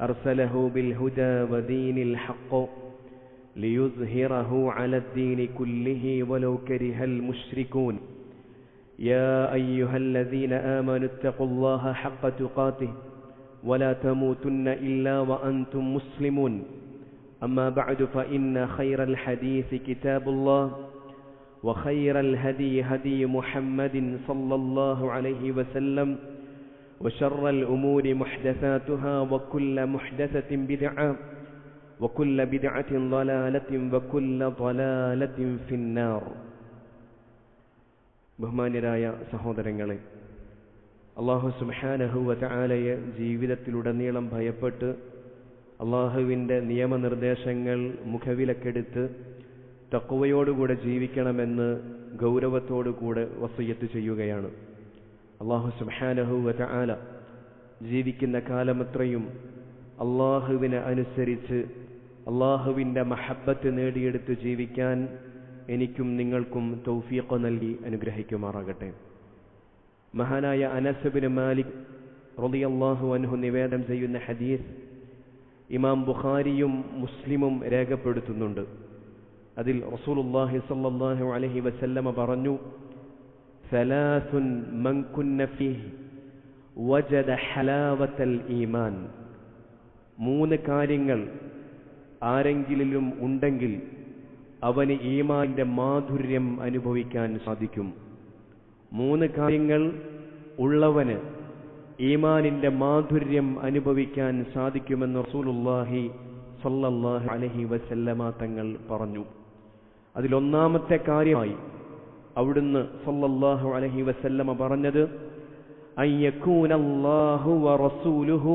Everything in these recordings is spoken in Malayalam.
أرسله بالهدى ودين الحق ليظهره على الدين كله ولو كره المشركون. يا أيها الذين آمنوا اتقوا الله حق تقاته ولا تموتن إلا وأنتم مسلمون. أما بعد فإن خير الحديث كتاب الله وخير الهدي هدي محمد صلى الله عليه وسلم وشر الأمور محدثاتها وكل محدثة بدعة وكل بدعة ضلالة وكل ضلالة في النار ബഹുമാന്യരായ സഹോദരങ്ങളെ അള്ളാഹു സുബാനഹുവ ചാലയെ ജീവിതത്തിലുടനീളം ഭയപ്പെട്ട് അള്ളാഹുവിൻ്റെ നിയമനിർദ്ദേശങ്ങൾ മുഖവിലക്കെടുത്ത് തക്കുവയോടുകൂടെ ജീവിക്കണമെന്ന് ഗൗരവത്തോടുകൂടെ വസയ്യത്ത് ചെയ്യുകയാണ് അള്ളാഹു സുബാനഹുവ ആല ജീവിക്കുന്ന കാലമത്രയും അള്ളാഹുവിനെ അനുസരിച്ച് അള്ളാഹുവിന്റെ മഹബത്ത് നേടിയെടുത്ത് ജീവിക്കാൻ എനിക്കും നിങ്ങൾക്കും തൗഫീഖ് നൽകി അനുഗ്രഹിക്കുമാറാകട്ടെ. മഹാനായ അനസബിന് മാലിക് റളിയല്ലാഹു അൻഹു നിവേദനം ചെയ്യുന്ന ഹദീസ് ഇമാം ബുഖാരിയും മുസ്ലിമും രേഖപ്പെടുത്തുന്നുണ്ട്. അതിൽ റസൂലുള്ളാഹി സല്ലാഹു അലഹി വസല്ലമ പറഞ്ഞു ثلاث من كن فيه وجد حلاوة الإيمان മൂന്ന് കാര്യങ്ങൾ ആരെങ്കിലും ഉണ്ടെങ്കിൽ അവന് ഈമാന്റെ മാധുര്യം അനുഭവിക്കാൻ സാധിക്കും മൂന്ന് കാര്യങ്ങൾ ഉള്ളവന് ഈമാനിന്റെ മാധുര്യം അനുഭവിക്കാൻ സാധിക്കുമെന്ന് റസൂലുള്ളാഹി സല്ലല്ലാഹു അലൈഹി വസല്ലമ തങ്ങൾ പറഞ്ഞു അതിലൊന്നാമത്തെ കാര്യമായി അവിടുന്ന് സല്ലല്ലാഹു അലൈഹി വസല്ലമ പറഞ്ഞത് അയ്യക്കൂനല്ലാഹു വറസൂലുഹു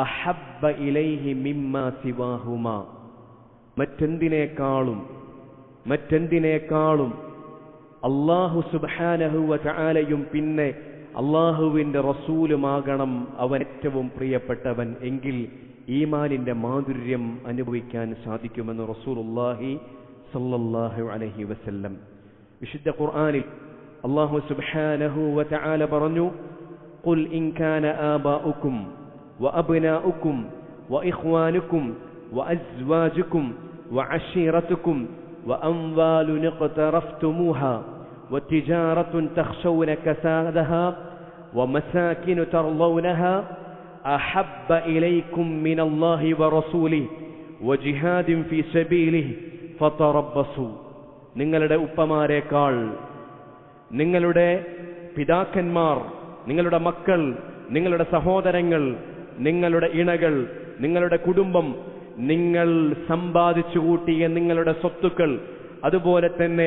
അഹബ്ബ ഇലൈഹി മിമ്മാ സിവാഹുമ. മറ്റെന്തിനേക്കാളും മറ്റെന്തിനേക്കാളും അള്ളാഹു സുബാനഹുവ ചാലയും പിന്നെ അള്ളാഹുവിന്റെ റസൂലുമാകണം അവൻ ഏറ്റവും പ്രിയപ്പെട്ടവൻ എങ്കിൽ ഈമാനിന്റെ മാധുര്യം അനുഭവിക്കാൻ സാധിക്കുമെന്ന് റസൂലുള്ളാഹി സല്ലല്ലാഹു അലൈഹി വസല്ലം بشدة قرآني الله سبحانه وتعالى برنو قل إن كان آباؤكم وأبناؤكم وإخوانكم وأزواجكم وعشيرتكم وأموال اقترفتموها وتجارة تخشون كسادها ومساكن ترضونها أحب إليكم من الله ورسوله وجهاد في سبيله فتربصوا. നിങ്ങളുടെ ഉപ്പമാരെക്കാൾ നിങ്ങളുടെ പിതാക്കന്മാർ നിങ്ങളുടെ മക്കൾ നിങ്ങളുടെ സഹോദരങ്ങൾ നിങ്ങളുടെ ഇണകൾ നിങ്ങളുടെ കുടുംബം നിങ്ങൾ സമ്പാദിച്ചു കൂട്ടിയ നിങ്ങളുടെ സ്വത്തുക്കൾ അതുപോലെ തന്നെ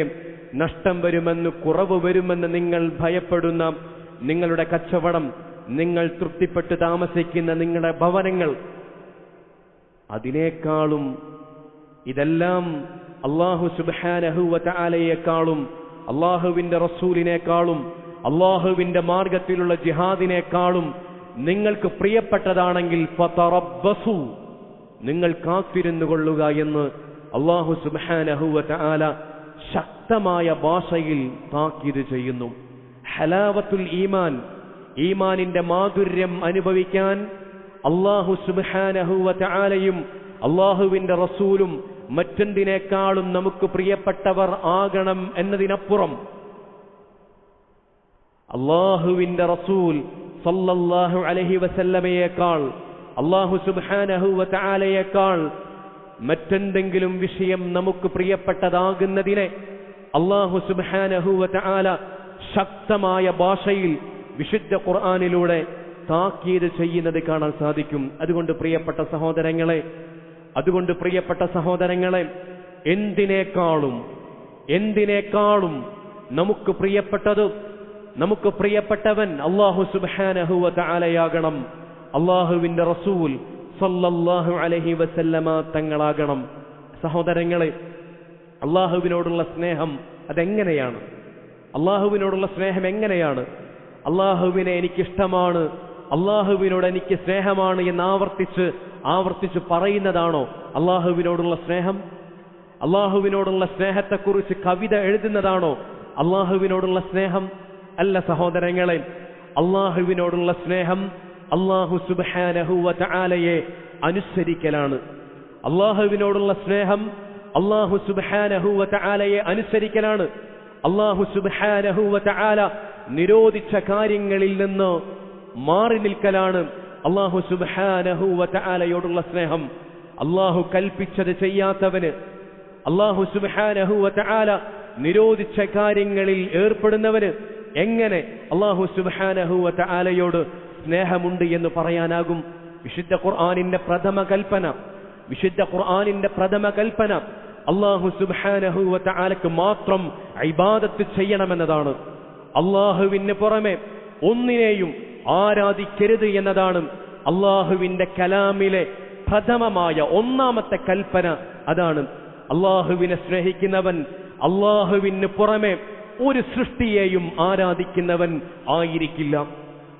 നഷ്ടം വരുമെന്ന് കുറവ് വരുമെന്ന് നിങ്ങൾ ഭയപ്പെടുന്ന നിങ്ങളുടെ കച്ചവടം നിങ്ങൾ തൃപ്തിപ്പെട്ട് താമസിക്കുന്ന നിങ്ങളുടെ ഭവനങ്ങൾ അതിനേക്കാളും ഇതെല്ലാം അള്ളാഹു സുബാനഹുവലയേക്കാളും അള്ളാഹുവിന്റെ റസൂലിനേക്കാളും അള്ളാഹുവിന്റെ മാർഗത്തിലുള്ള ജിഹാദിനേക്കാളും നിങ്ങൾക്ക് പ്രിയപ്പെട്ടതാണെങ്കിൽ നിങ്ങൾ കാത്തിരുന്നു കൊള്ളുക എന്ന് അള്ളാഹു സുബാനഹുവാല ശക്തമായ ഭാഷയിൽ താക്കീത് ചെയ്യുന്നു. ഹലാവത്തുൽ ഈമാൻ ഈമാനിന്റെ മാധുര്യം അനുഭവിക്കാൻ അള്ളാഹു സുബാനഹുവാലയും അള്ളാഹുവിന്റെ റസൂലും മറ്റെന്തിനേക്കാളും നമുക്ക് പ്രിയപ്പെട്ടവർ ആകണം എന്നതിനപ്പുറം അള്ളാഹുവിന്റെ റസൂൽ സല്ലല്ലാഹു അലഹി വസല്ലമയേക്കാൾ അള്ളാഹു സുബാനഹുവ ആലയേക്കാൾ മറ്റെന്തെങ്കിലും വിഷയം നമുക്ക് പ്രിയപ്പെട്ടതാകുന്നതിനെ അള്ളാഹു സുബാനഹുവ ആല ശക്തമായ ഭാഷയിൽ വിശുദ്ധ ഖുർആാനിലൂടെ താക്കീത് ചെയ്യുന്നത് കാണാൻ സാധിക്കും. അതുകൊണ്ട് പ്രിയപ്പെട്ട സഹോദരങ്ങളെ അതുകൊണ്ട് പ്രിയപ്പെട്ട സഹോദരങ്ങളെ എന്തിനേക്കാളും എന്തിനേക്കാളും നമുക്ക് പ്രിയപ്പെട്ടത് നമുക്ക് പ്രിയപ്പെട്ടവൻ അള്ളാഹു സുബാനഹുവ അള്ളാഹുവിന്റെ റസൂൽ സല്ലല്ലാഹു അലഹി വസല്ലമ തങ്ങളാകണം. സഹോദരങ്ങളെ അള്ളാഹുവിനോടുള്ള സ്നേഹം അതെങ്ങനെയാണ്? അള്ളാഹുവിനോടുള്ള സ്നേഹം എങ്ങനെയാണ്? അള്ളാഹുവിനെ എനിക്കിഷ്ടമാണ് അള്ളാഹുവിനോട് എനിക്ക് സ്നേഹമാണ് എന്ന് ആവർത്തിച്ച് ആവർത്തിച്ച് പറയുന്നതാണോ അള്ളാഹുവിനോടുള്ള സ്നേഹം? അള്ളാഹുവിനോടുള്ള സ്നേഹത്തെക്കുറിച്ച് കവിത എഴുതുന്നതാണോ അള്ളാഹുവിനോടുള്ള സ്നേഹം? അല്ല സഹോദരങ്ങളെ അള്ളാഹുവിനോടുള്ള സ്നേഹം അള്ളാഹു സുബാനഹുവ ചാലയെ അനുസരിക്കലാണ്. അള്ളാഹുവിനോടുള്ള സ്നേഹം അള്ളാഹു സുബാനഹുവ ചാലയെ അനുസരിക്കലാണ്. അള്ളാഹു സുബാനഹുവ നിരോധിച്ച കാര്യങ്ങളിൽ നിന്ന് മാറി നിൽക്കലാണ്. അള്ളാഹു സുബാനഹുവ ചാലയോടുള്ള സ്നേഹം. അള്ളാഹു കൽപ്പിച്ചത് ചെയ്യാത്തവന് അള്ളാഹു സുബാനഹുവ ചാല നിരോധിച്ച കാര്യങ്ങളിൽ ഏർപ്പെടുന്നവന് എങ്ങനെ അള്ളാഹു സുബാനഹുവ ചാലയോട് സ്നേഹമുണ്ട് എന്ന് പറയാനാകും? വിശുദ്ധ ഖുർആാനിന്റെ പ്രഥമ കൽപ്പന. വിശുദ്ധ ഖുർആാനിന്റെ പ്രഥമ കൽപ്പന അള്ളാഹു സുബാനഹുവ ചാലക്ക് മാത്രം ഇബാദത്ത് ചെയ്യണമെന്നതാണ്. അള്ളാഹുവിന് പുറമെ ഒന്നിനെയും ആരാധിക്കരുത് എന്നതാണ് അള്ളാഹുവിന്റെ കലാമിലെ പ്രഥമമായ ഒന്നാമത്തെ കൽപ്പന. അതാണ് അള്ളാഹുവിനെ സ്നേഹിക്കുന്നവൻ അള്ളാഹുവിന് പുറമെ ഒരു സൃഷ്ടിയെയും ആരാധിക്കുന്നവൻ ആയിരിക്കില്ല.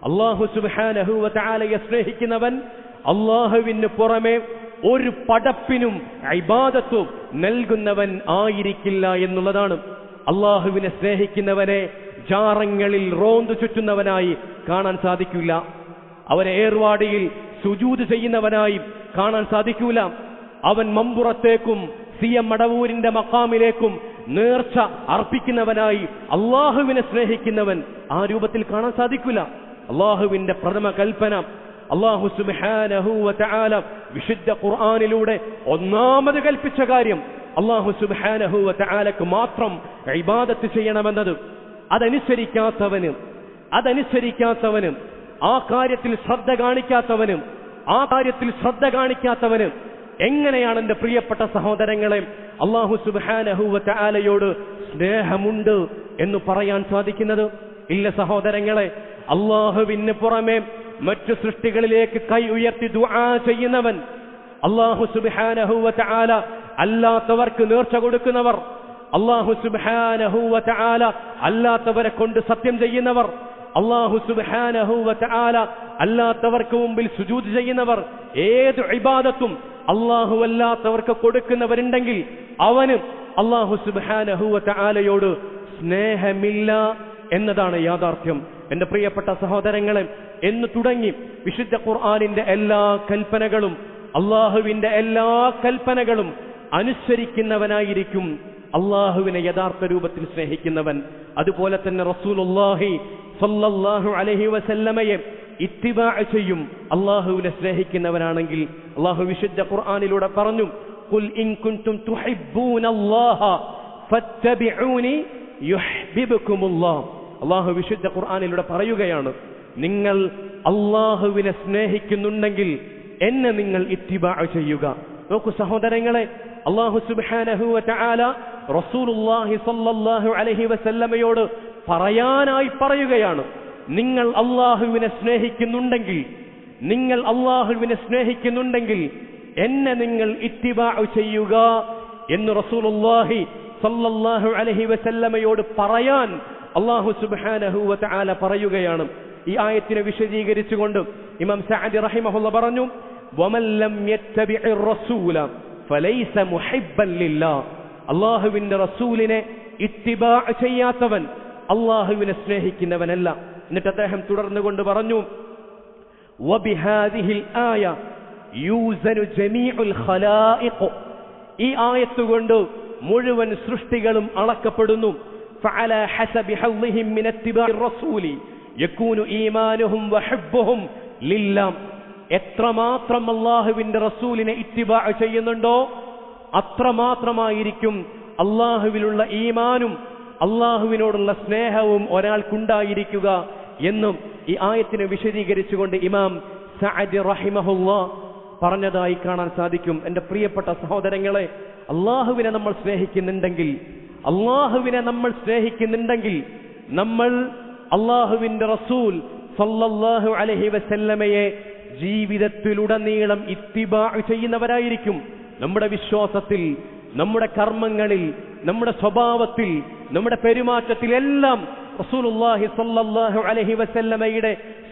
അള്ളാഹു സുബാനഹുവലയെ സ്നേഹിക്കുന്നവൻ അള്ളാഹുവിന് പുറമെ ഒരു പടപ്പിനും ഇബാദത്തും നൽകുന്നവൻ ആയിരിക്കില്ല എന്നുള്ളതാണ്. അള്ളാഹുവിനെ സ്നേഹിക്കുന്നവനെ ജാറങ്ങളിൽ റോന്ത് ചുറ്റുന്നവനായി കാണാൻ സാധിക്കില്ല. അവനെ ഏർവാടിയിൽ സുജൂത് ചെയ്യുന്നവനായി കാണാൻ സാധിക്കൂല. അവൻ മമ്പുറത്തേക്കും സി എം മടവൂരിന്റെ മക്കാമിലേക്കും നേർച്ച അർപ്പിക്കുന്നവനായി അള്ളാഹുവിനെ സ്നേഹിക്കുന്നവൻ ആ രൂപത്തിൽ കാണാൻ സാധിക്കില്ല അള്ളാഹുവിന്റെ പ്രഥമ കൽപ്പന അള്ളാഹു സുബാനഹുല വിശുദ്ധ ഖുർആാനിലൂടെ ഒന്നാമത് കൽപ്പിച്ച കാര്യം അള്ളാഹു സുബാനഹുവ ചാലക്ക് മാത്രം ഇബാദത്ത് ചെയ്യണമെന്നത്. അതനുസരിക്കാത്തവന് അതനുസരിക്കാത്തവനും ആ കാര്യത്തിൽ ശ്രദ്ധ കാണിക്കാത്തവനും ആ കാര്യത്തിൽ ശ്രദ്ധ കാണിക്കാത്തവനും എങ്ങനെയാണ് എന്റെ പ്രിയപ്പെട്ട സഹോദരങ്ങളെ അള്ളാഹു സുബാനഹുവ ചാലയോട് സ്നേഹമുണ്ട് എന്ന് പറയാൻ സാധിക്കുന്നത്? ഇല്ല സഹോദരങ്ങളെ അള്ളാഹുവിന് പുറമെ മറ്റു സൃഷ്ടികളിലേക്ക് കൈ ഉയർത്തി ദുആ ചെയ്യുന്നവൻ അള്ളാഹു സുബാനഹുവ ചാല അല്ലാത്തവർക്ക് നേർച്ച കൊടുക്കുന്നവർ അള്ളാഹു സുബാനഹുവ ചാല അല്ലാത്തവരെ കൊണ്ട് സത്യം ചെയ്യുന്നവർ. അള്ളാഹു സുബാനഹുവ ചാല അല്ലാത്തവർക്ക് മുമ്പിൽ സുജൂത് ചെയ്യുന്നവർ. ഏത് ഇബാദത്തും അള്ളാഹു അല്ലാത്തവർക്ക് കൊടുക്കുന്നവരുണ്ടെങ്കിൽ അവന് അള്ളാഹു സുബാനഹുവ ചാലയോട് സ്നേഹമില്ല എന്നതാണ് യാഥാർത്ഥ്യം. എന്റെ പ്രിയപ്പെട്ട സഹോദരങ്ങളെ എന്ന് തുടങ്ങി വിശുദ്ധ ഖുർആാനിന്റെ എല്ലാ കൽപ്പനകളും അള്ളാഹുവിന്റെ എല്ലാ കൽപ്പനകളും അനുസരിക്കുന്നവനായിരിക്കും അള്ളാഹുവിനെ യഥാർത്ഥ രൂപത്തിൽ സ്നേഹിക്കുന്നവൻ അതുപോലെ തന്നെ റസൂലുല്ലാഹി സല്ലല്ലാഹു അലൈഹി വസല്ലമയെ ഇത്തിബാ ചെയ്യും അള്ളാഹുവിനെ സ്നേഹിക്കുന്നവനാണെങ്കിൽ അള്ളാഹു വിശുദ്ധ ഖുർആാനിലൂടെ പറഞ്ഞു قل إن كنتم تحبون الله فاتبعوني يحببكم الله അള്ളാഹു വിശുദ്ധ ഖുർആാനിലൂടെ പറയുകയാണ് നിങ്ങൾ അള്ളാഹുവിനെ സ്നേഹിക്കുന്നുണ്ടെങ്കിൽ എന്നെ നിങ്ങൾ ഇത്തിബാ ചെയ്യുക നോക്കൂ സഹോദരങ്ങളെ അള്ളാഹു സുബ്ഹാനഹു വതആല അലൈഹി വസല്ലമയോട് പറയാനായി പറയുകയാണ്. നിങ്ങൾ അള്ളാഹുവിനെ സ്നേഹിക്കുന്നുണ്ടെങ്കിൽ നിങ്ങൾ അള്ളാഹുവിനെ സ്നേഹിക്കുന്നുണ്ടെങ്കിൽ എന്നെ നിങ്ങൾ ഇത്തിബാ ചെയ്യുക എന്ന് റസൂലുള്ളാഹി സല്ലല്ലാഹു അലഹി വസല്ലമയോട് പറയാൻ അള്ളാഹു സുബ്ഹാനഹു വതആല പറയുകയാണ്. ഈ ആയത്തിനെ വിശദീകരിച്ചുകൊണ്ട് ഇമാം സഅദി റഹിമഹുള്ള പറഞ്ഞു വമല്ലം യത്തബിഇർ റസൂല ഫലൈസ മുഹിബ്ബൻ ലില്ലാഹ്. അള്ളാഹുവിന്റെ റസൂലിനെ ഇത്തിബാ ചെയ്യാത്തവൻ അള്ളാഹുവിനെ സ്നേഹിക്കുന്നവനല്ല. എന്നിട്ട് അദ്ദേഹം തുടർന്നുകൊണ്ട് പറഞ്ഞു ഈ ആയത്തുകൊണ്ട് മുഴുവൻ സൃഷ്ടികളും അളക്കപ്പെടുന്നു. എത്രമാത്രം അള്ളാഹുവിന്റെ റസൂലിനെ ഇത്തിബാ ചെയ്യുന്നുണ്ടോ? അത്രമാത്രമായിരിക്കും അള്ളാഹുവിലുള്ള ഈമാനും അള്ളാഹുവിനോടുള്ള സ്നേഹവും ഒരാൾക്കുണ്ടായിരിക്കുക എന്നും ഈ ആയത്തിനെ വിശദീകരിച്ചുകൊണ്ട് ഇമാം സഅദ് റഹിമഹുല്ല പറഞ്ഞതായി കാണാൻ സാധിക്കും. എന്റെ പ്രിയപ്പെട്ട സഹോദരങ്ങളെ അള്ളാഹുവിനെ നമ്മൾ സ്നേഹിക്കുന്നുണ്ടെങ്കിൽ അള്ളാഹുവിനെ നമ്മൾ സ്നേഹിക്കുന്നുണ്ടെങ്കിൽ നമ്മൾ അള്ളാഹുവിന്റെ റസൂൽ സല്ലല്ലാഹു അലഹി വസല്ലമയെ ജീവിതത്തിലുടനീളം ഇത്തിബാ ചെയ്യുന്നവരായിരിക്കും. നമ്മുടെ വിശ്വാസത്തിൽ നമ്മുടെ കർമ്മങ്ങളിൽ നമ്മുടെ സ്വഭാവത്തിൽ നമ്മുടെ പെരുമാറ്റത്തിൽ എല്ലാം റസൂലുള്ളാഹി സ്വല്ലല്ലാഹു അലൈഹി വസല്ലമയുടെ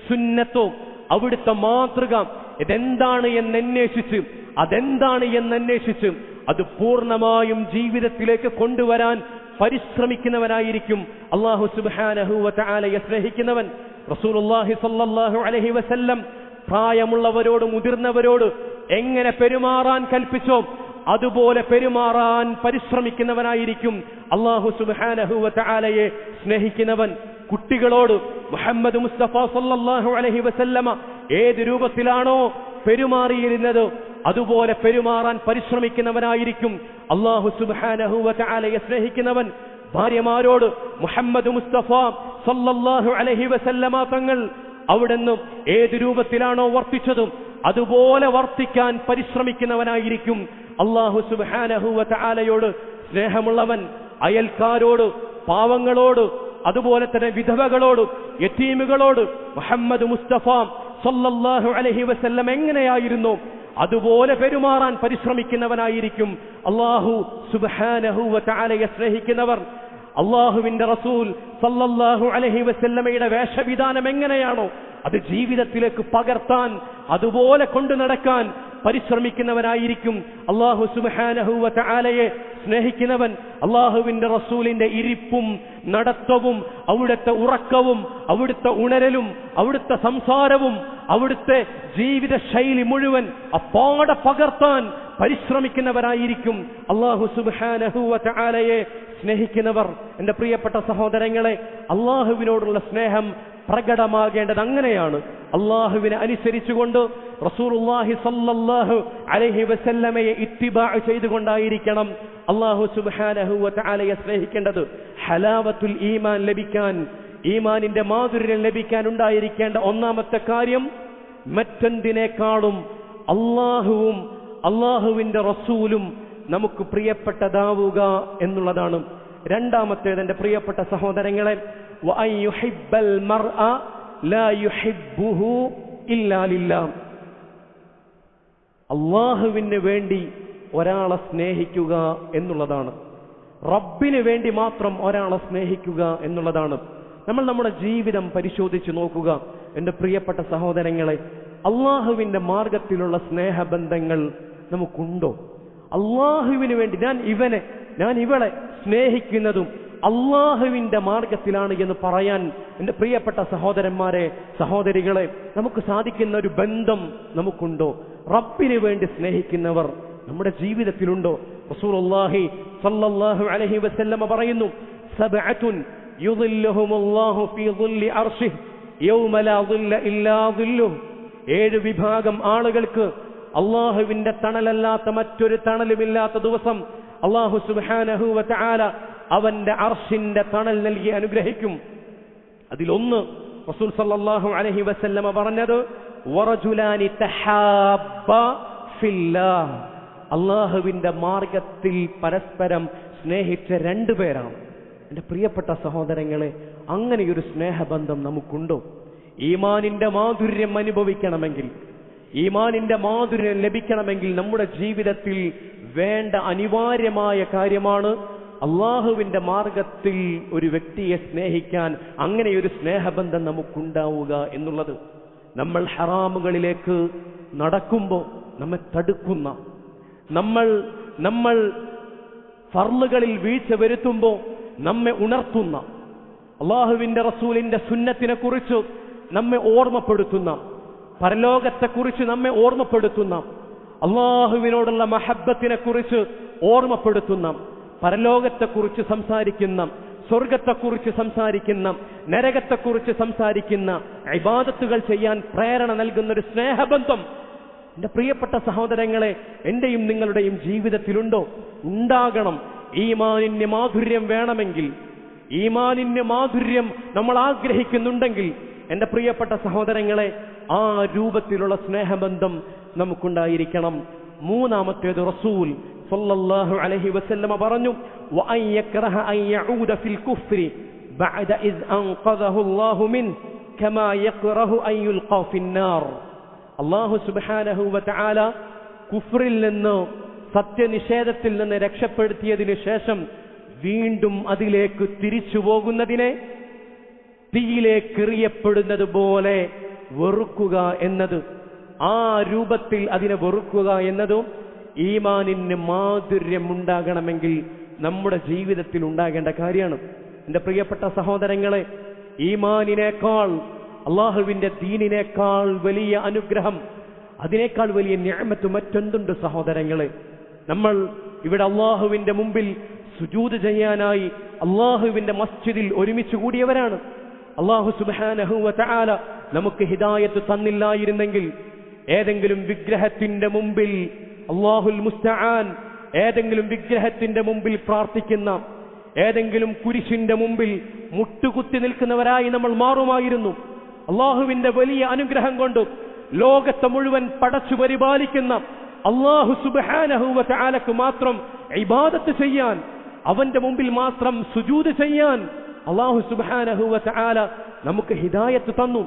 സുന്നത്തോ അവിടുത്തെ മാതൃക ഇതെന്താണ് എന്ന് അന്വേഷിച്ച് അതെന്താണ് എന്ന് അന്വേഷിച്ച് അത് പൂർണമായും ജീവിതത്തിലേക്ക് കൊണ്ടുവരാൻ പരിശ്രമിക്കുന്നവനായിരിക്കും. അള്ളാഹു സുബ്ഹാനഹു വതആലയെ സ്നേഹിക്കുന്നവൻ റസൂലുള്ളാഹി സ്വല്ലല്ലാഹു അലൈഹി വസല്ലം പ്രായമുള്ളവരോട് മുതിർന്നവരോട് എങ്ങനെ പെരുമാറാൻ കൽപ്പിച്ചോ അതുപോലെ പെരുമാറാൻ പരിശ്രമിക്കുന്നവനായിരിക്കും. അള്ളാഹു സുബ്ഹാനഹു വതആലയെ സ്നേഹിക്കുന്നവൻ. കുട്ടികളോട് മുഹമ്മദ് മുസ്തഫ സല്ലല്ലാഹു അലഹി വസല്ലമ ഏത് രൂപത്തിലാണോ പെരുമാറിയിരുന്നത് അതുപോലെ പെരുമാറാൻ പരിശ്രമിക്കുന്നവനായിരിക്കും. അള്ളാഹു സുബ്ഹാനഹു വതആലയെ സ്നേഹിക്കുന്നവൻ. ഭാര്യമാരോട് മുഹമ്മദ് മുസ്തഫ സല്ലല്ലാഹു അലഹി വസല്ലമ തങ്ങൾ അവിടുന്ന് ഏത് രൂപത്തിലാണോ വർത്തിച്ചതും അതുപോലെ വർത്തിക്കാൻ പരിശ്രമിക്കുന്നവനായിരിക്കും. അള്ളാഹു സുബ്ഹാനഹു വതആലയോട് സ്നേഹമുള്ളവൻ അയൽക്കാരോട് പാവങ്ങളോട് അതുപോലെ തന്നെ വിധവകളോട് യത്തീമുകളോട് മുഹമ്മദ് മുസ്തഫ സല്ലല്ലാഹു അലഹി വസ്ല്ലം എങ്ങനെയായിരുന്നു? അതുപോലെ പെരുമാറാൻ പരിശ്രമിക്കുന്നവനായിരിക്കും. അള്ളാഹു സുബ്ഹാനഹു വതആലയെ സ്നേഹിക്കുന്നവർ അള്ളാഹുവിന്റെ റസൂൽ സല്ലല്ലാഹു അലഹി വസല്ലമയുടെ വേഷവിധാനം എങ്ങനെയാണോ അത് ജീവിതത്തിലേക്ക് പകർത്താൻ അതുപോലെ കൊണ്ടു നടക്കാൻ പരിശ്രമിക്കുന്നവനായിരിക്കും. അള്ളാഹു സുബ്ഹാനഹു വതആലയെ സ്നേഹിക്കുന്നവൻ അള്ളാഹുവിന്റെ റസൂലിന്റെ ഇരിപ്പും നടത്തവും അവിടുത്തെ ഉറക്കവും അവിടുത്തെ ഉണരലും അവിടുത്തെ സംസാരവും അവിടുത്തെ ജീവിത ശൈലി മുഴുവൻ അപ്പാടെ പകർത്താൻ പരിശ്രമിക്കുന്നവരായിരിക്കും അള്ളാഹു സുബ്ഹാനഹു വതആലയെ സ്നേഹിക്കുന്നവർ. എന്റെ പ്രിയപ്പെട്ട സഹോദരങ്ങളെ അള്ളാഹുവിനോടുള്ള സ്നേഹം പ്രകടമാകേണ്ടത് അങ്ങനെയാണ്. അള്ളാഹുവിനെ അനുസരിച്ചുകൊണ്ട് റസൂലുള്ളാഹി സല്ലാഹു അലൈഹി വസല്ലമയെ ഇത്തിബാ ചെയ്തുകൊണ്ടായിരിക്കണം അള്ളാഹു സുബ്ഹാനഹു വതആലയെ സ്നേഹിക്കേണ്ടത്. ഹലാവത്തുൽ ഈമാൻ ലഭിക്കാൻ ഈമാനിന്റെ മാധുര്യം ലഭിക്കാൻ ഉണ്ടായിരിക്കേണ്ട ഒന്നാമത്തെ കാര്യം മറ്റെന്തിനേക്കാളും അള്ളാഹുവും അള്ളാഹുവിന്റെ റസൂലും നമുക്ക് പ്രിയപ്പെട്ടതാവുക എന്നുള്ളതാണ്. രണ്ടാമത്തേത് എന്റെ പ്രിയപ്പെട്ട സഹോദരങ്ങളെ അള്ളാഹുവിന് വേണ്ടി ഒരാളെ സ്നേഹിക്കുക എന്നുള്ളതാണ്. റബ്ബിന് വേണ്ടി മാത്രം ഒരാളെ സ്നേഹിക്കുക എന്നുള്ളതാണ്. നമ്മൾ നമ്മുടെ ജീവിതം പരിശോധിച്ച് നോക്കുക. എന്റെ പ്രിയപ്പെട്ട സഹോദരങ്ങളെ അള്ളാഹുവിന്റെ മാർഗത്തിലുള്ള സ്നേഹബന്ധങ്ങൾ നമുക്കുണ്ടോ? അള്ളാഹുവിന് വേണ്ടി ഞാൻ ഇവനെ ഞാൻ ഇവളെ സ്നേഹിക്കുന്നതും അള്ളാഹുവിന്റെ മാർഗത്തിലാണ് എന്ന് പറയാൻ എന്റെ പ്രിയപ്പെട്ട സഹോദരന്മാരെ സഹോദരികളെ നമുക്ക് സാധിക്കുന്ന ഒരു ബന്ധം നമുക്കുണ്ടോ? റബ്ബിന് വേണ്ടി സ്നേഹിക്കുന്നവർ നമ്മുടെ ജീവിതത്തിലുണ്ടോ? റസൂലുള്ളാഹി സല്ലല്ലാഹു അലഹി വസല്ലമ പറയുന്നു സബഅത്തുൻ യുദില്ലുഹുമുല്ലാഹു ഫീ ദുല്ലി അർശിഹ് യൗമ ലാ ളുല്ല ഇല്ലാ ദുല്ലുഹു. ഏഴ് വിഭാഗം ആളുകൾക്ക് അള്ളാഹുവിന്റെ തണലല്ലാത്ത മറ്റൊരു തണലുമില്ലാത്ത ദിവസം അള്ളാഹു സുബ്ഹാനഹു ആല അവന്റെ അർഷിന്റെ തണൽ നൽകി അനുഗ്രഹിക്കും. അതിലൊന്ന് റസൂൽ സല്ലാഹു അലഹി വസല്ലമ പറഞ്ഞത് അള്ളാഹുവിന്റെ മാർഗത്തിൽ പരസ്പരം സ്നേഹിച്ച രണ്ടു രണ്ടുപേരാണ് എന്റെ പ്രിയപ്പെട്ട സഹോദരങ്ങളെ അങ്ങനെയൊരു സ്നേഹബന്ധം നമുക്കുണ്ടോ? ഈമാനിന്റെ മാധുര്യം അനുഭവിക്കണമെങ്കിൽ ഈമാനിന്റെ മാധുര്യം ലഭിക്കണമെങ്കിൽ നമ്മുടെ ജീവിതത്തിൽ വേണ്ട അനിവാര്യമായ കാര്യമാണ് അള്ളാഹുവിന്റെ മാർഗത്തിൽ ഒരു വ്യക്തിയെ സ്നേഹിക്കാൻ അങ്ങനെ ഒരു സ്നേഹബന്ധം നമുക്കുണ്ടാവുക എന്നുള്ളത് നമ്മൾ ഹറാമുകളിലേക്ക് നടക്കുമ്പോൾ നമ്മെ തടുക്കുന്ന. നമ്മൾ നമ്മൾ ഫർളുകളിൽ വീഴ്ച വരുത്തുമ്പോൾ നമ്മെ ഉണർത്തുന്ന. അള്ളാഹുവിന്റെ റസൂലിന്റെ സുന്നത്തിനെ കുറിച്ച് നമ്മെ ഓർമ്മപ്പെടുത്തുന്ന. പരലോകത്തെക്കുറിച്ച് നമ്മെ ഓർമ്മപ്പെടുത്തുന്ന അള്ളാഹുവിനോടുള്ള മഹബത്തിനെ കുറിച്ച് ഓർമ്മപ്പെടുത്തുന്ന പരലോകത്തെക്കുറിച്ച് സംസാരിക്കുന്ന സ്വർഗത്തെക്കുറിച്ച് സംസാരിക്കുന്ന നരകത്തെക്കുറിച്ച് സംസാരിക്കുന്ന ഇബാദത്തുകൾ ചെയ്യാൻ പ്രേരണ നൽകുന്ന ഒരു സ്നേഹബന്ധം എന്റെ പ്രിയപ്പെട്ട സഹോദരങ്ങളെ എന്റെയും നിങ്ങളുടെയും ജീവിതത്തിലുണ്ടോ? ഉണ്ടാകണം. ഈമാനിന് മാധുര്യം വേണമെങ്കിൽ ഈമാനിന് മാധുര്യം നമ്മൾ ആഗ്രഹിക്കുന്നുണ്ടെങ്കിൽ എന്റെ പ്രിയപ്പെട്ട സഹോദരങ്ങളെ ആ രൂപത്തിലുള്ള സ്നേഹബന്ധം നമുക്കുണ്ടായിരിക്കണം. മൂന്നാമത്തേത് റസൂൽ സല്ലല്ലാഹു അലൈഹി വസല്ലമ പറഞ്ഞു വഅൻ യക്റഹ അൻ യഊദ ഫിൽ കുഫ്രി ബഅദ ഇസ് അൻഖദഹു അല്ലാഹു മിൻ കമാ യക്റഹു അൻ യുൽഖാ ഫിൻ നാർ. അല്ലാഹു സുബ്ഹാനഹു വതആല കുഫറിൽ നിന്ന് സത്യനിഷേധത്തിൽ നിന്ന് രക്ഷപ്പെടുത്തിയതിനു ശേഷം വീണ്ടും അതിലേക്ക് തിരിച്ചു പോകുന്നതിനെ തീയിലേക്കെറിയപ്പെടുന്നത് പോലെ വെറുക്കുക എന്നത്. ആ രൂപത്തിൽ അതിനെ വെറുക്കുക എന്നതും ഈമാനിന് മാധുര്യം ഉണ്ടാകണമെങ്കിൽ നമ്മുടെ ജീവിതത്തിൽ ഉണ്ടാകേണ്ട കാര്യമാണ്. എന്റെ പ്രിയപ്പെട്ട സഹോദരങ്ങളെ ഈമാനിനേക്കാൾ അള്ളാഹുവിന്റെ ദീനിനേക്കാൾ വലിയ അനുഗ്രഹം അതിനേക്കാൾ വലിയ ഞാമത്ത് മറ്റെന്തുണ്ട് സഹോദരങ്ങളെ? നമ്മൾ ഇവിടെ അള്ളാഹുവിന്റെ മുമ്പിൽ സുജൂത് ചെയ്യാനായി അള്ളാഹുവിന്റെ മസ്ജിദിൽ ഒരുമിച്ച് കൂടിയവരാണ്. അള്ളാഹു സുബാനഹുവ തആല നമുക്ക് ഹിദായത്ത് തന്നില്ലായിരുന്നെങ്കിൽ ഏതെങ്കിലും വിഗ്രഹത്തിന്റെ മുമ്പിൽ അള്ളാഹുൽ മുസ്തആൻ ഏതെങ്കിലും വിഗ്രഹത്തിന്റെ മുമ്പിൽ പ്രാർത്ഥിക്കുന്ന ഏതെങ്കിലും കുരിശിന്റെ മുമ്പിൽ മുട്ടുകുത്തി നിൽക്കുന്നവരായി നമ്മൾ മാറുമായിരുന്നു. അള്ളാഹുവിന്റെ വലിയ അനുഗ്രഹം കൊണ്ട് ലോകത്തെ മുഴുവൻ പടച്ചു പരിപാലിക്കുന്ന അള്ളാഹു സുബാനഹുവ തആലക്ക് മാത്രം ഇബാദത്ത് ചെയ്യാൻ അവന്റെ മുമ്പിൽ മാത്രം സുജൂത് ചെയ്യാൻ അള്ളാഹു സുബാനഹുവ തആല നമുക്ക് ഹിദായത്ത് തന്നു.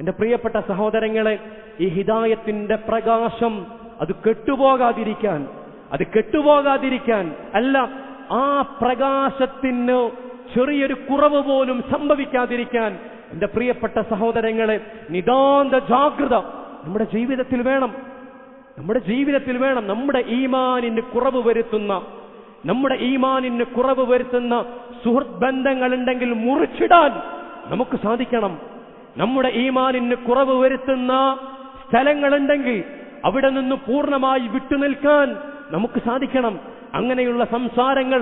എന്റെ പ്രിയപ്പെട്ട സഹോദരങ്ങളെ ഈ ഹിതായത്തിന്റെ പ്രകാശം അത് കെട്ടുപോകാതിരിക്കാൻ അത് കെട്ടുപോകാതിരിക്കാൻ അല്ല ആ പ്രകാശത്തിന് ചെറിയൊരു കുറവ് പോലും സംഭവിക്കാതിരിക്കാൻ എന്റെ പ്രിയപ്പെട്ട സഹോദരങ്ങളെ നിതാന്ത ജാഗ്രത നമ്മുടെ ജീവിതത്തിൽ വേണം. നമ്മുടെ ജീവിതത്തിൽ വേണം നമ്മുടെ ഈമാനിന് കുറവ് വരുത്തുന്ന നമ്മുടെ ഈമാനിന് കുറവ് വരുത്തുന്ന സുഹൃത് ബന്ധങ്ങളുണ്ടെങ്കിൽ മുറിച്ചിടാൻ നമുക്ക് സാധിക്കണം. നമ്മുടെ ഈമാനിന് കുറവ് വരുത്തുന്ന സ്ഥലങ്ങളുണ്ടെങ്കിൽ അവിടെ നിന്ന് പൂർണമായി വിട്ടുനിൽക്കാൻ നമുക്ക് സാധിക്കണം. അങ്ങനെയുള്ള സംസാരങ്ങൾ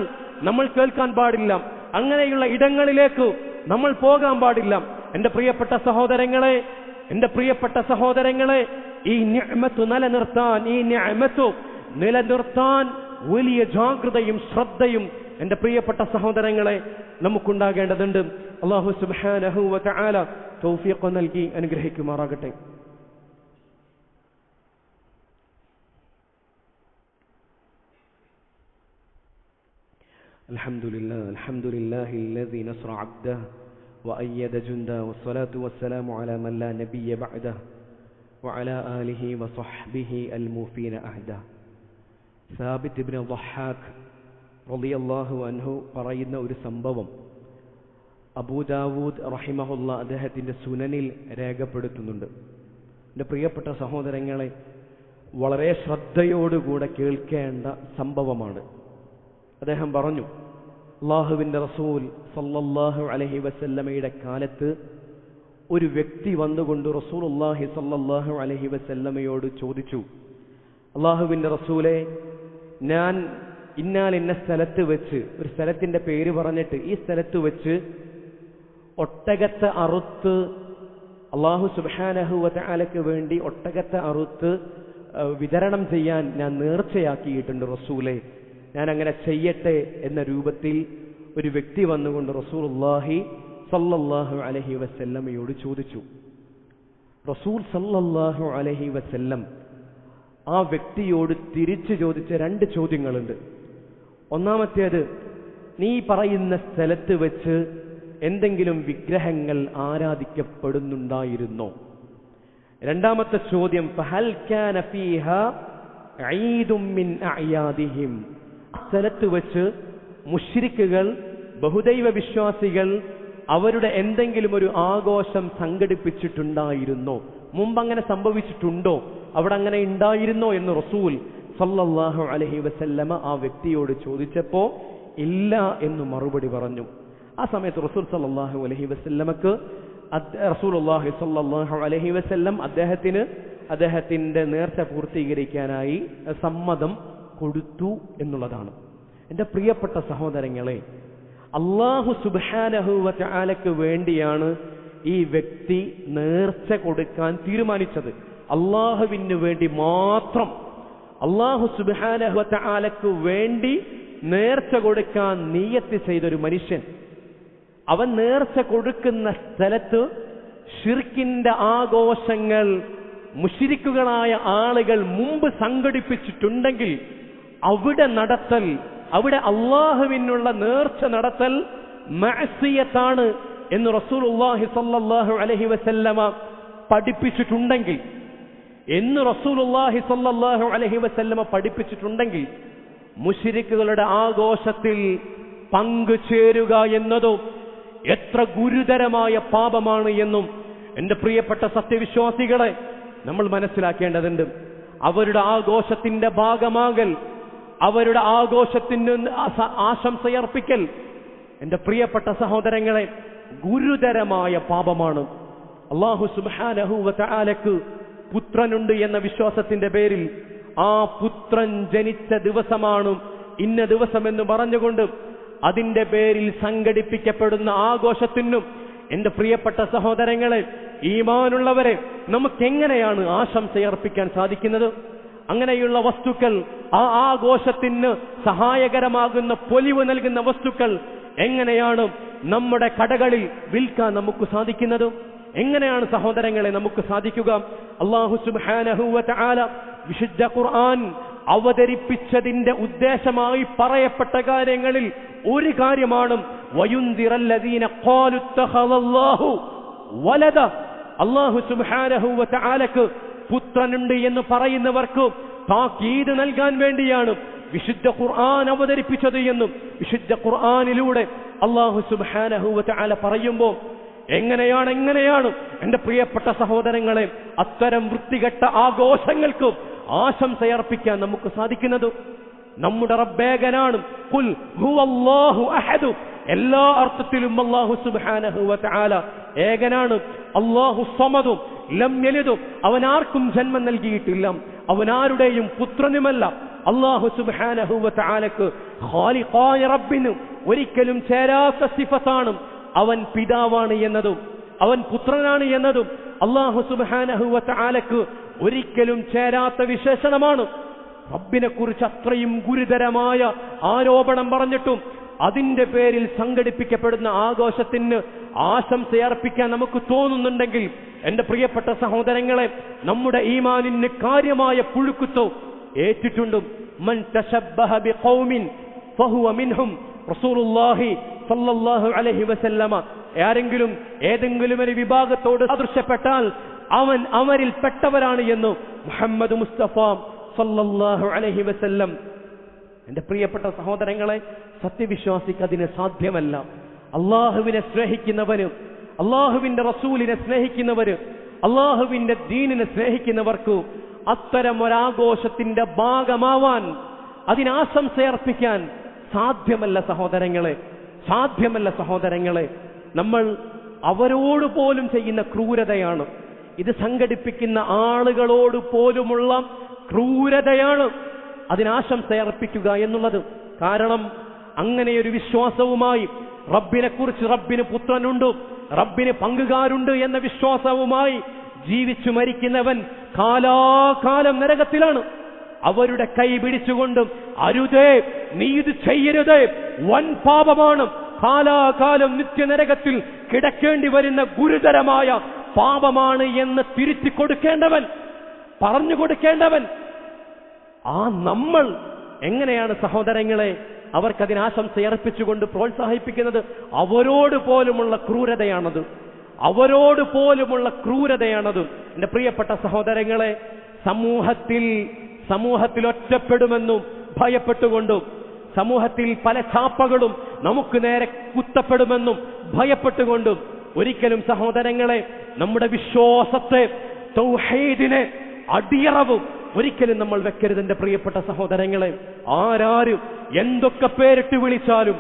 നമ്മൾ കേൾക്കാൻ പാടില്ല. അങ്ങനെയുള്ള ഇടങ്ങളിലേക്ക് നമ്മൾ പോകാൻ പാടില്ല. എന്റെ പ്രിയപ്പെട്ട സഹോദരങ്ങളെ എന്റെ പ്രിയപ്പെട്ട സഹോദരങ്ങളെ ഈ നിഅമത്ത് നിലനിർത്താൻ ഈ നിഅമത്ത് നിലനിർത്താൻ വലിയ ജാഗ്രതയും ശ്രദ്ധയും എന്റെ പ്രിയപ്പെട്ട സഹോദരങ്ങളെ നമുക്കുണ്ടാകേണ്ടതുണ്ട്. അള്ളാഹു സുബ്ഹാനഹു വ തആല തൗഫീഖ് നൽകി അനുഗ്രഹിക്കുമാറാകട്ടെ الحمد لله الحمد لله الذي نصر عبده وأيد جنده والصلاة والسلام على من لا نبي بعده وعلى آله وصحبه الموفين أهده സാബിത്ത് ഇബ്നു ദഹാഖ് റളിയല്ലാഹു അൻഹു പറയുന്ന ഒരു സംഭവം അബൂദാവൂദ് റഹിമഹുല്ല അദ്ദേഹത്തിന്റെ സുനനിൽ രേഖപ്പെടുത്തുന്നുണ്ട്. എന്റെ പ്രിയപ്പെട്ട സഹോദരങ്ങളെ വളരെ ശ്രദ്ധയോടുകൂടെ കേൾക്കേണ്ട സംഭവമാണ്. അദ്ദേഹം പറഞ്ഞു അള്ളാഹുവിന്റെ റസൂൽ സല്ലല്ലാഹു അലഹി വസല്ലമയുടെ കാലത്ത് ഒരു വ്യക്തി വന്നുകൊണ്ട് റസൂൽ അള്ളാഹി സല്ലല്ലാഹു അലഹി വസല്ലമയോട് ചോദിച്ചു അള്ളാഹുവിന്റെ റസൂലെ ഞാൻ ഇന്നാൽ ഇന്ന സ്ഥലത്ത് വെച്ച് ഒരു സ്ഥലത്തിന്റെ പേര് പറഞ്ഞിട്ട് ഈ സ്ഥലത്ത് വെച്ച് ഒട്ടകത്തെ അറുത്ത് അള്ളാഹു സുബാനഹുവലയ്ക്ക് വേണ്ടി ഒട്ടകത്തെ അറുത്ത് വിതരണം ചെയ്യാൻ ഞാൻ നേർച്ചയാക്കിയിട്ടുണ്ട് റസൂലെ. ഞാൻ അങ്ങനെ ചെയ്യട്ടെ എന്ന രൂപത്തിൽ ഒരു വ്യക്തി വന്നുകൊണ്ട് റസൂൽ അള്ളാഹി സല്ലല്ലാഹു അലഹി വസല്ലമയോട് ചോദിച്ചു. റസൂൽ സല്ലല്ലാഹു അലഹി വസല്ലം ആ വ്യക്തിയോട് തിരിച്ചു ചോദിച്ച രണ്ട് ചോദ്യങ്ങളുണ്ട്. ഒന്നാമത്തേത് നീ പറയുന്ന സ്ഥലത്ത് വെച്ച് എന്തെങ്കിലും വിഗ്രഹങ്ങൾ ആരാധിക്കപ്പെടുന്നുണ്ടായിരുന്നോ? രണ്ടാമത്തെ ചോദ്യം സ്ഥലത്ത് വെച്ച് മുശ്രിക്കുകൾ ബഹുദൈവ വിശ്വാസികൾ അവരുടെ എന്തെങ്കിലും ഒരു ആഘോഷം സംഘടിപ്പിച്ചിട്ടുണ്ടായിരുന്നോ? മുമ്പ് അങ്ങനെ സംഭവിച്ചിട്ടുണ്ടോ? അവിടെ അങ്ങനെ ഉണ്ടായിരുന്നോ എന്ന് റസൂൽ സല്ലല്ലാഹു അലഹി വസല്ലമ ആ വ്യക്തിയോട് ചോദിച്ചപ്പോ ഇല്ല എന്ന് മറുപടി പറഞ്ഞു. ആ സമയത്ത് റസൂൽ സല്ലാഹു അലഹി വസ്ല്ലമക്ക് റസൂൽ അള്ളാഹു സല്ലാഹു അലഹി വസ്ല്ലം അദ്ദേഹത്തിന് അദ്ദേഹത്തിന്റെ നേർച്ച പൂർത്തീകരിക്കാനായി സമ്മതം കൊടുത്തു എന്നുള്ളതാണ്. എന്റെ പ്രിയപ്പെട്ട സഹോദരങ്ങളെ അള്ളാഹു സുബാനഹുവാലയ്ക്ക് വേണ്ടിയാണ് ഈ വ്യക്തി നേർച്ച കൊടുക്കാൻ തീരുമാനിച്ചത്. അള്ളാഹുവിന് വേണ്ടി മാത്രം. അള്ളാഹു സുബാനഹുവാലയ്ക്ക് വേണ്ടി നേർച്ച കൊടുക്കാൻ നീയത്ത് ചെയ്തൊരു മനുഷ്യൻ അവൻ നേർച്ച കൊടുക്കുന്ന സ്ഥലത്ത് ഷിർക്കിന്റെ ആഘോഷങ്ങൾ മുഷിരിക്കുകളായ ആളുകൾ മുമ്പ് സംഘടിപ്പിച്ചിട്ടുണ്ടെങ്കിൽ അവിടെ നടത്തൽ അവിടെ അള്ളാഹുവിനുള്ള നേർച്ച നടത്തൽ മാസിയത്താണ് എന്ന് റസൂൽ അള്ളാഹി സല്ലാഹു അലഹി വസല്ലമ പഠിപ്പിച്ചിട്ടുണ്ടെങ്കിൽ. എന്ന് റസൂൽ അള്ളാഹി സല്ലാഹു അലഹി വസല്ലമ പഠിപ്പിച്ചിട്ടുണ്ടെങ്കിൽ മുഷിരിക്കുകളുടെ ആഘോഷത്തിൽ പങ്കുചേരുക എന്നതോ എത്ര ഗുരുതരമായ പാപമാണ് എന്നും എന്റെ പ്രിയപ്പെട്ട സത്യവിശ്വാസികളെ നമ്മൾ മനസ്സിലാക്കേണ്ടതുണ്ട്. അവരുടെ ആഘോഷത്തിന്റെ ഭാഗമാകൽ അവരുടെ ആഘോഷത്തിന് ആശംസയർപ്പിക്കൽ എന്റെ പ്രിയപ്പെട്ട സഹോദരങ്ങളെ ഗുരുതരമായ പാപമാണ്. അള്ളാഹു സുബാനഹുവ തആലക്ക് പുത്രനുണ്ട് എന്ന വിശ്വാസത്തിന്റെ പേരിൽ ആ പുത്രൻ ജനിച്ച ദിവസമാണ് ഇന്ന ദിവസം എന്ന് പറഞ്ഞുകൊണ്ട് അതിന്റെ പേരിൽ സംഘടിപ്പിക്കപ്പെടുന്ന ആഘോഷത്തിനും എന്റെ പ്രിയപ്പെട്ട സഹോദരങ്ങളെ ഈമാനുള്ളവരെ നമുക്ക് എങ്ങനെയാണ് ആശംസയർപ്പിക്കാൻ സാധിക്കുന്നത്? അങ്ങനെയുള്ള വസ്തുക്കൾ ആ ആഘോഷത്തിന് സഹായകരമാകുന്ന പൊലിവ് നൽകുന്ന വസ്തുക്കൾ എങ്ങനെയാണ് നമ്മുടെ കടകളിൽ വിൽക്കാൻ നമുക്ക് സാധിക്കുന്നത്? എങ്ങനെയാണ് സഹോദരങ്ങളെ നമുക്ക് സാധിക്കുക? അള്ളാഹു വതആല വിശുദ്ധ ഖുർആൻ അവതരിപ്പിച്ചതിന്റെ ഉദ്ദേശമായി പറയപ്പെട്ട കാര്യങ്ങളിൽ ഒരു കാര്യമാണ്. പുത്രനുണ്ട് എന്ന് പറയുന്നവർക്ക് താക്കീത് നൽകാൻ വേണ്ടിയാണ് വിശുദ്ധ ഖുർആൻ അവതരിപ്പിച്ചത് എന്നും വിശുദ്ധ ഖുർആാനിലൂടെ അള്ളാഹു സുബ്ഹാനഹു ആല പറയുമ്പോൾ എങ്ങനെയാണ് എങ്ങനെയാണ്? എന്റെ പ്രിയപ്പെട്ട സഹോദരങ്ങളെ അത്തരം വൃത്തികെട്ട ആഘോഷങ്ങൾക്കും ആശംസയർപ്പിക്കാൻ നമുക്ക് സാധിക്കുന്നത് നമ്മുടെ റബ്ബേകനാണ്. കുൽ ഹുവല്ലാഹു അഹദു. എല്ലാ അർത്ഥത്തിലും അള്ളാഹു സുബ്ഹാനഹു വതആല ഏകനാണ്. അള്ളാഹു സമതും ലം യലിദു. അവൻ ആർക്കും ജന്മം നൽകിയിട്ടില്ല. അവൻ ആരുടെയും പുത്രനുമല്ല. അള്ളാഹു സുബ്ഹാനഹു വതആലക്ക് തആലക്ക് ഖാലിഖായ റബ്ബിന് ഒരിക്കലും ചേരാത്ത സിഫത്താണ്. അവൻ പിതാവാണ് എന്നതും അവൻ പുത്രനാണ് എന്നതും അള്ളാഹു സുബ്ഹാനഹു വ തആലക്ക് ഒരിക്കലും ചേരാത്ത വിശേഷണമാണ്. റബ്ബിനെ കുറിച്ച് അത്രയും ഗുരുതരമായ ആരോപണം പറഞ്ഞിട്ടും അതിന്റെ പേരിൽ സംഘടിപ്പിക്കപ്പെടുന്ന ആഘോഷത്തിന് ആശംസയർപ്പിക്കാൻ നമുക്ക് തോന്നുന്നുണ്ടെങ്കിൽ എന്റെ പ്രിയപ്പെട്ട സഹോദരങ്ങളെ നമ്മുടെ ഈമാനിന് കാര്യമായ പുഴുക്കുത്തോ ഏറ്റിട്ടുണ്ടും റസൂലുള്ളാഹി സല്ലല്ലാഹു അലഹി വസല്ലമ ആരെങ്കിലും ഏതെങ്കിലും ഒരു വിഭാഗത്തോട് അദൃശ്യപ്പെട്ടാൽ അവൻ അവരിൽ പെട്ടവരാണ് എന്ന് മുഹമ്മദ് മുസ്തഫ സല്ലല്ലാഹു അലഹി വസല്ലം. എന്റെ പ്രിയപ്പെട്ട സഹോദരങ്ങളെ സത്യവിശ്വാസിക്ക് അതിന് സാധ്യമല്ല. അള്ളാഹുവിനെ സ്നേഹിക്കുന്നവന് അള്ളാഹുവിന്റെ റസൂലിനെ സ്നേഹിക്കുന്നവര് അള്ളാഹുവിന്റെ ദീനിനെ സ്നേഹിക്കുന്നവർക്കു അത്തരം ഒരാഘോഷത്തിന്റെ ഭാഗമാവാൻ അതിനാശംസയർപ്പിക്കാൻ സാധ്യമല്ല സഹോദരങ്ങളെ. സാധ്യമല്ല സഹോദരങ്ങളെ. നമ്മൾ അവരോട് പോലും ചെയ്യുന്ന ക്രൂരതയാണ്. ഇത് സംഘടിപ്പിക്കുന്ന ആളുകളോട് പോലുമുള്ള ക്രൂരതയാണ് അതിനാശംസയർപ്പിക്കുക എന്നുള്ളത്. കാരണം അങ്ങനെയൊരു വിശ്വാസവുമായി റബ്ബിനെക്കുറിച്ച് റബ്ബിന് പുത്രനുണ്ട് റബ്ബിന് പങ്കുകാരുണ്ട് എന്ന വിശ്വാസവുമായി ജീവിച്ചു മരിക്കുന്നവൻ കാലാകാലം നരകത്തിലാണ്. അവരുടെ കൈ പിടിച്ചുകൊണ്ടും അരുതേ നീ ഇത് ചെയ്യരുത് വൻ പാപമാണ്. കാലാകാലം നിത്യനരകത്തിൽ കിടക്കേണ്ടി വരുന്ന ഗുരുതരമായ പാപമാണ് എന്ന് തിരുത്തി കൊടുക്കേണ്ടവൻ പറഞ്ഞു കൊടുക്കേണ്ടവൻ. ആ നമ്മൾ എങ്ങനെയാണ് സഹോദരങ്ങളെ അവർക്കതിന് ആശംസയർപ്പിച്ചുകൊണ്ട് പ്രോത്സാഹിപ്പിക്കുന്നത്? അവരോട് പോലുമുള്ള ക്രൂരതയാണത്. അവരോട് പോലുമുള്ള ക്രൂരതയാണത്. എന്റെ പ്രിയപ്പെട്ട സഹോദരങ്ങളെ സമൂഹത്തിൽ സമൂഹത്തിൽ ഒറ്റപ്പെടുമെന്നും ഭയപ്പെട്ടുകൊണ്ടും സമൂഹത്തിൽ പല ചാപ്പകളും നമുക്ക് നേരെ കുത്തപ്പെടുമെന്നും ഭയപ്പെട്ടുകൊണ്ടും ഒരിക്കലും സഹോദരങ്ങളെ നമ്മുടെ വിശ്വാസത്തെ തൗഹീദിനെ അടിയറവും ഒരിക്കലും നമ്മൾ വെക്കരുത് എന്റെ പ്രിയപ്പെട്ട സഹോദരങ്ങളെ. ആരാരും എന്തൊക്കെ പേരിട്ട് വിളിച്ചാലും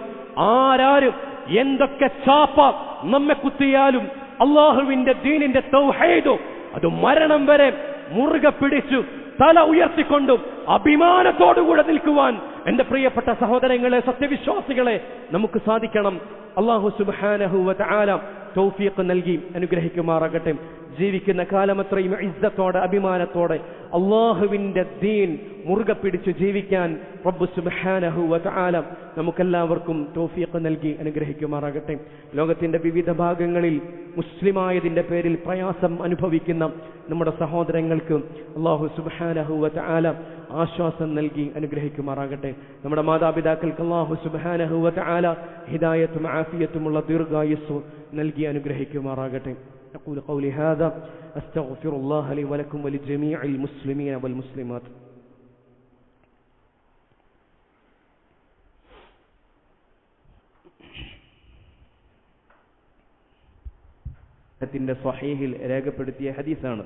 ആരാരും എന്തൊക്കെ ചാപ്പ നമ്മെ കുത്തിയാലും അള്ളാഹുവിന്റെ ദീനിന്റെ തൗഹീദോ അത് മരണം വരെ മുറുകെ പിടിച്ചു തല ഉയർത്തിക്കൊണ്ടും അഭിമാനത്തോടുകൂടെ നിൽക്കുവാൻ എന്റെ പ്രിയപ്പെട്ട സഹോദരങ്ങളെ സത്യവിശ്വാസികളെ നമുക്ക് സാധിക്കണം. അള്ളാഹു സുബാനഹു ആല തൗഫീഖ് നൽകി അനുഗ്രഹിക്കുമാറാകട്ടെ. ജീവിക്കുന്ന കാലമത്രയും ഇസ്സത്തോടെ അഭിമാനത്തോടെ അള്ളാഹുവിന്റെ ദീൻ മുറുകെ പിടിച്ച് ജീവിക്കാൻ റബ്ബു സുബ്ഹാനഹു വതആല നമുക്കെല്ലാവർക്കും തൗഫീഖ് നൽകി അനുഗ്രഹിക്കുമാറാകട്ടെ. ലോകത്തിന്റെ വിവിധ ഭാഗങ്ങളിൽ മുസ്ലിമായതിന്റെ പേരിൽ പ്രയാസം അനുഭവിക്കുന്ന നമ്മുടെ സഹോദരങ്ങൾക്ക് അള്ളാഹു സുബ്ഹാനഹു വതആല ആശ്വാസം നൽകി അനുഗ്രഹിക്കുമാറാകട്ടെ. നമ്മുടെ മാതാപിതാക്കൾക്ക് അള്ളാഹു സുബ്ഹാനഹു വതആല ഹിദായത്തും ആഫിയത്തുമുള്ള ദീർഘായുസ്സു നൽകി അനുഗ്രഹിക്കുമാറാകട്ടെ. أقول قولي هذا أستغفر الله لي ولكم ولجميع المسلمين والمسلمات ത്തിന്റെ സ്വഹീഹിൽ രേഖപ്പെടുത്തിയ ഹദീസാണ്